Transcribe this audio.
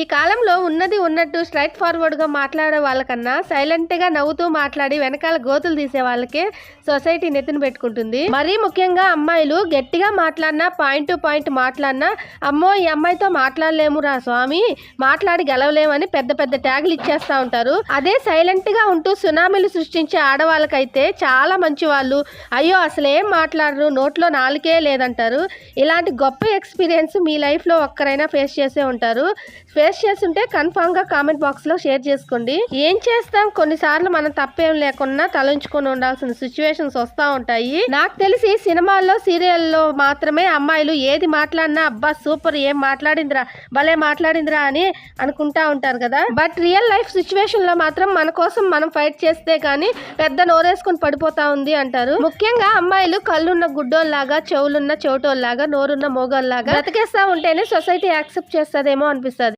ఈ కాలంలో ఉన్నది ఉన్నట్టు స్ట్రైట్ ఫార్వర్డ్గా మాట్లాడే వాళ్ళకన్నా సైలెంట్గా నవ్వుతూ మాట్లాడి వెనకాల గోతులు తీసే వాళ్ళకే సొసైటీ నెత్తిన పెట్టుకుంటుంది. మరీ ముఖ్యంగా అమ్మాయిలు గట్టిగా మాట్లాడినా పాయింట్ టు పాయింట్ మాట్లాడినా అమ్మో ఈ అమ్మాయితో మాట్లాడలేము రా స్వామి మాట్లాడి గెలవలేమని పెద్ద పెద్ద ట్యాగులు ఇచ్చేస్తా ఉంటారు. అదే సైలెంట్గా ఉంటూ సునామీలు సృష్టించే ఆడవాళ్ళకైతే చాలా మంచి వాళ్ళు అయ్యో అసలు ఏం మాట్లాడరు నోట్లో నాలుకే లేదంటారు. ఇలాంటి గొప్ప ఎక్స్పీరియన్స్ మీ లైఫ్లో ఒక్కరైనా ఫేస్ చేసే ఉంటారు. ఫేస్ చేస్తుంటే కన్ఫామ్గా కామెంట్ బాక్స్లో షేర్ చేసుకోండి. ఏం చేస్తాం? కొన్నిసార్లు మనం తప్పేం లేకుండా తలంచుకొని ఉండాల్సిన సిచ్యువేషన్స్ వస్తూ ఉంటాయి. నాకు తెలిసి సినిమాల్లో సీరియల్లో మాత్రమే అమ్మాయిలు ఏది మాట్లాడినా అబ్బా సూపర్ ఏం మాట్లాడిందిరా? భలే మాట్లాడిందిరా అని అనుకుంటా ఉంటారు కదా. బట్ రియల్ లైఫ్ సిచ్యువేషన్లో మాత్రం మన కోసం మనం ఫైట్ చేస్తే కానీ పెద్ద నోరేసుకొని పడిపోతా ఉంది అంటారు. ముఖ్యంగా అమ్మాయిలు కళ్ళున్న గుడ్డోల్లాగా చెవులున్న చెవిటోల్లాగా నోరున్న మోగోల్లాగా బ్రతికేస్తా ఉంటేనే సొసైటీ యాక్సెప్ట్ చేస్తుందేమో అనిపిస్తుంది.